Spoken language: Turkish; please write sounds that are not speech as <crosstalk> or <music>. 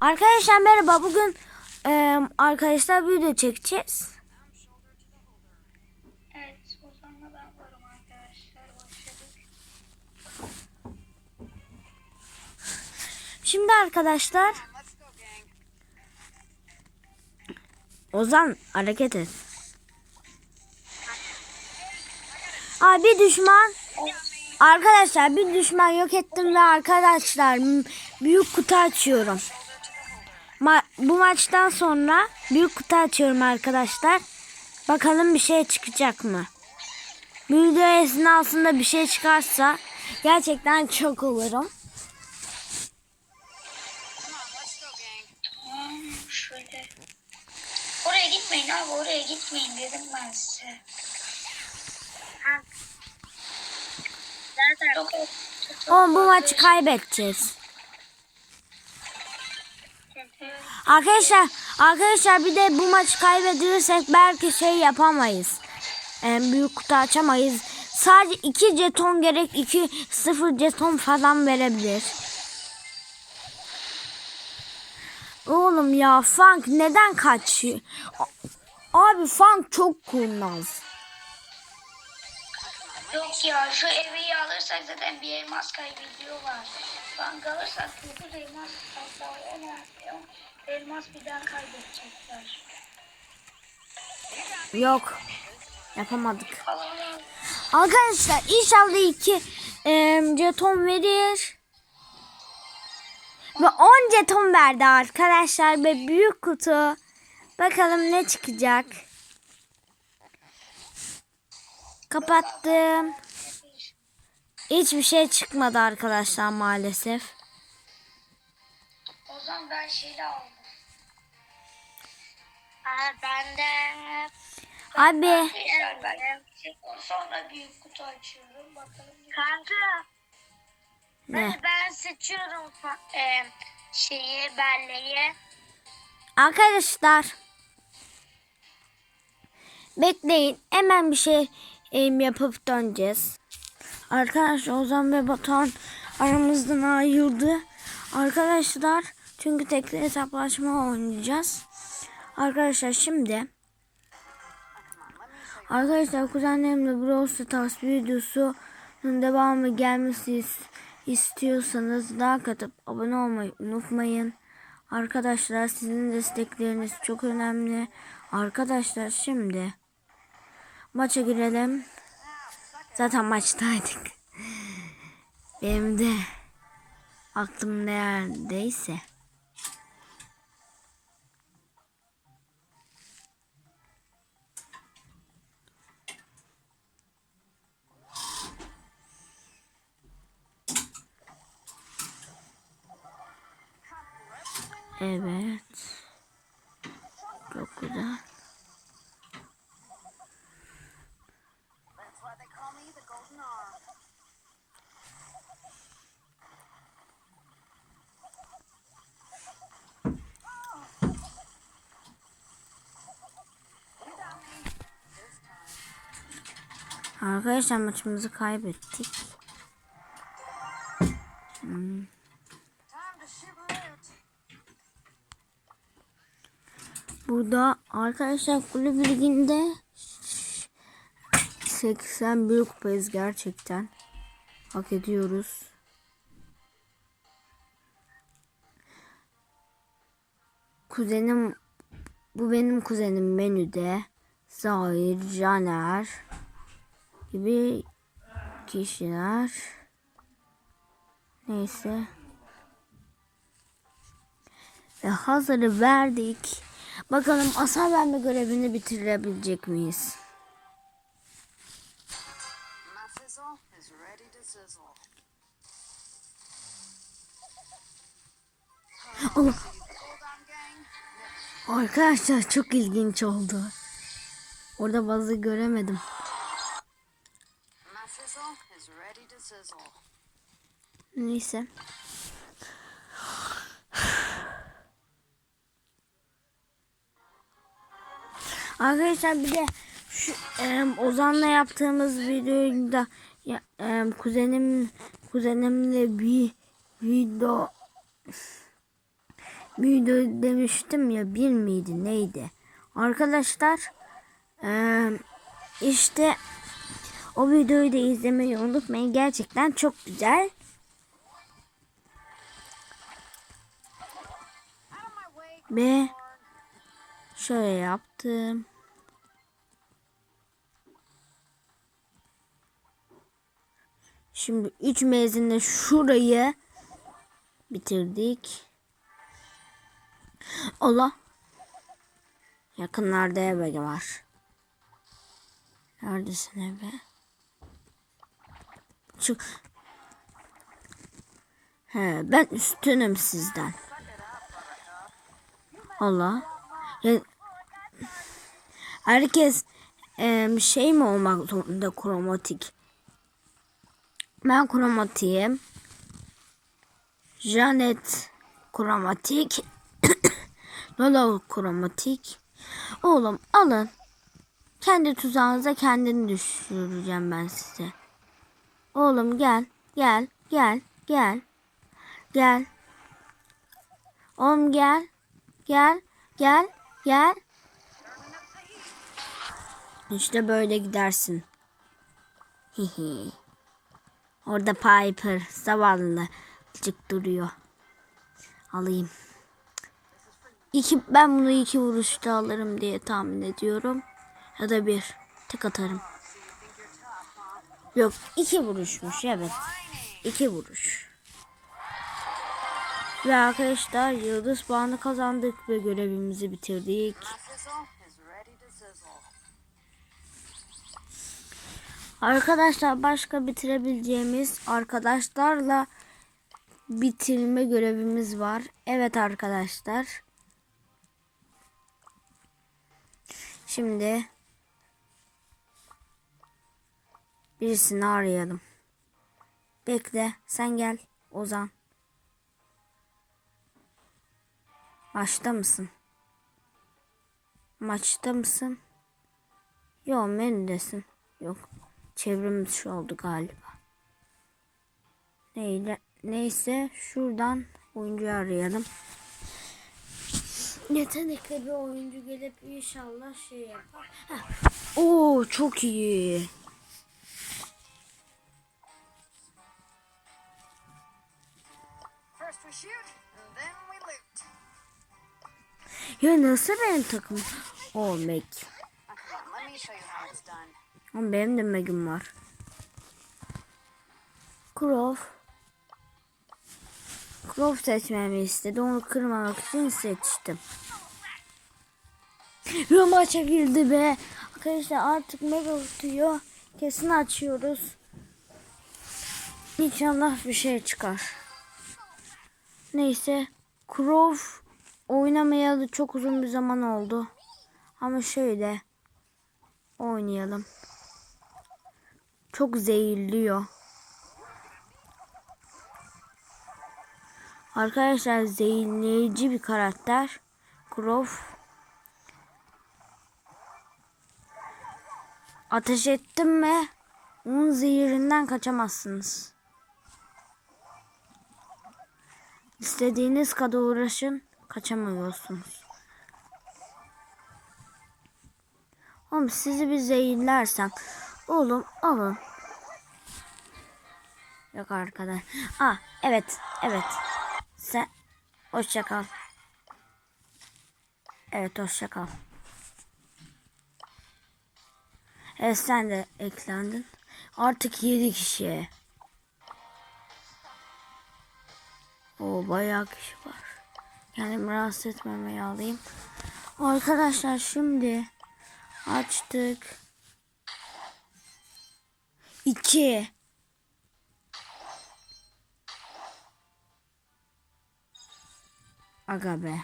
Arkadaşlar merhaba. Bugün e, arkadaşlar video çekeceğiz. Evet, Ozan'la ben varım arkadaşlar. Başladık. Şimdi arkadaşlar Ozan hareket et. Aa bir düşman. Arkadaşlar bir düşman yok ettim ve arkadaşlar büyük kutu açıyorum. Bu maçtan sonra büyük kutu açıyorum arkadaşlar. Bakalım bir şey çıkacak mı? Video esnasında bir şey çıkarsa gerçekten çok olurum. Oraya gitmeyin abi, oraya gitmeyin dedim ben size. Zaten Ama bu maçı kaybedeceğiz. Arkadaşlar, arkadaşlar bir de bu maçı kaybedirsek belki şey yapamayız. Ee, büyük kutu açamayız. Sadece 2 jeton gerek 2 0 jeton falan verebilir. Oğlum ya Funk neden kaçıyor? Abi Funk çok kurnaz. Yok ya, şu evi alırsak zaten bir elmas kaybediyorlar. Bank alırsak 9 elmas hatta elmas, daha kaybedecekler. Yok. Yapamadık. Arkadaşlar inşallah iki e, jeton verir. Ve 10 jeton verdi arkadaşlar ve büyük kutu. Bakalım ne çıkacak. Kapattım. Hiçbir şey çıkmadı arkadaşlar maalesef. O zaman ben şeyle aldım. Aa, ben de Abi sonra büyük kutu açıyorum. Bakalım. Kanka ne? ben seçiyorum e, şeyi belleği. Arkadaşlar bekleyin hemen bir şey e, yapıp döneceğiz. Arkadaşlar Ozan ve Batuhan aramızdan ayrıldı. Arkadaşlar çünkü tekli hesaplaşma oynayacağız. Arkadaşlar şimdi Arkadaşlar kuzenlerimle Brawl Stars videosunun devamı gelmesi is- istiyorsanız like atıp abone olmayı unutmayın. Arkadaşlar sizin destekleriniz çok önemli. Arkadaşlar şimdi maça girelim. Zaten maçtaydık. <laughs> Benim de aklım neredeyse. Evet. Çok güzel. Arkadaşlar maçımızı kaybettik. Hmm. Burada arkadaşlar kulüp liginde 81 kupayız gerçekten. Hak ediyoruz. Kuzenim bu benim kuzenim menüde. Zahir, Caner gibi kişiler. Neyse. Ve hazırı verdik. Bakalım asal verme görevini bitirebilecek miyiz? Allah. Arkadaşlar çok ilginç oldu. Orada bazı göremedim. Neyse. Arkadaşlar bir de şu e, Ozan'la yaptığımız videoda e, kuzenim kuzenimle bir video video demiştim ya bir miydi neydi? Arkadaşlar eee, işte o videoyu da izlemeyi unutmayın. Gerçekten çok güzel. Ve şöyle yaptım. Şimdi 3 mezinle şurayı bitirdik. Allah. Yakınlarda eve var. Neredesin eve? Çık. He, ben üstünüm sizden. Allah. Herkes şey mi olmak zorunda kromatik? Ben kromatiğim. Janet kromatik. <coughs> Lola kromatik. Oğlum alın. Kendi tuzağınıza kendini düşüreceğim ben size. Oğlum gel. Gel. Gel. Gel. Gel. Oğlum gel. Gel. Gel. Gel. İşte böyle gidersin. Hihi. Orada Piper zavallıcık duruyor. Alayım. İki, ben bunu iki vuruşta alırım diye tahmin ediyorum. Ya da bir. Tek atarım. Yok iki vuruşmuş evet. İki vuruş. Ve arkadaşlar yıldız puanı kazandık ve görevimizi bitirdik. Arkadaşlar başka bitirebileceğimiz arkadaşlarla bitirme görevimiz var. Evet arkadaşlar. Şimdi birisini arayalım. Bekle sen gel Ozan. Maçta mısın? Maçta mısın? Yok menüdesin. Yok. Çevrimiz oldu galiba. Neyle, neyse şuradan oyuncu arayalım. Yetenekli bir oyuncu gelip inşallah şey yapar. Oo çok iyi. Ya nasıl benim takım? O Meg. Now come on, let me show you how it's done. Ama benim de Meg'im var. Crow. Crow seçmemi istedi. Onu kırmamak için seçtim. Ve maça girdi be. Arkadaşlar artık mega tutuyor. Kesin açıyoruz. İnşallah bir şey çıkar. Neyse. Crow oynamayalı çok uzun bir zaman oldu. Ama şöyle oynayalım. Çok zehirliyor. Arkadaşlar zehirleyici bir karakter. Crow. Ateş ettim mi onun zehirinden kaçamazsınız. İstediğiniz kadar uğraşın kaçamıyorsunuz. Oğlum sizi bir zehirlersem oğlum alın. Yok arkadaş. Ah evet evet. Sen hoşça kal. Evet hoşça kal. Evet sen de eklendin. Artık 7 kişi. O bayağı kişi var. Kendimi rahatsız etmemeye alayım. Arkadaşlar şimdi açtık. 2 Aga be.